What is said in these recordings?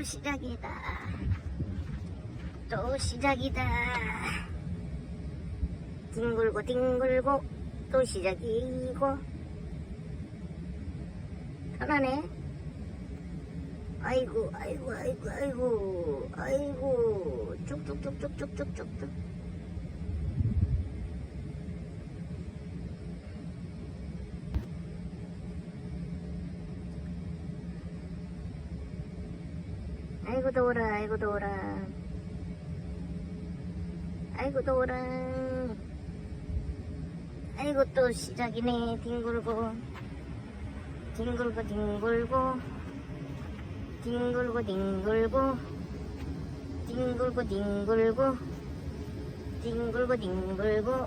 또 시작이다. 또 시작이다. 뒹굴고 뒹굴고 또 시작이고 편하네. 아이고 아이고 아이고 아이고 아이고 쭉쭉쭉쭉쭉쭉쭉 아이고 더워라 아이고 더워라 아이고 더워라 아이고 또 시작이네 뒹굴고. 뒹굴고 뒹굴고. 뒹굴고 뒹굴고. 뒹굴고 뒹굴고. 뒹굴고 뒹굴고.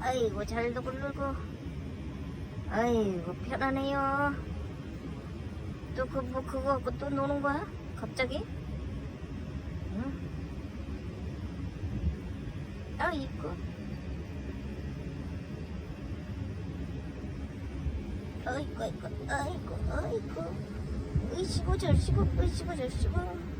아이고 잘도 굴르고. 아이고 편하네요. 또 그뭐 그거 갖고 또 노는 거야? 갑자기? 있고요. 떠 있고 어이구 어이구 어이구 어이구. 으이시고 절시고 으이시고 절시고.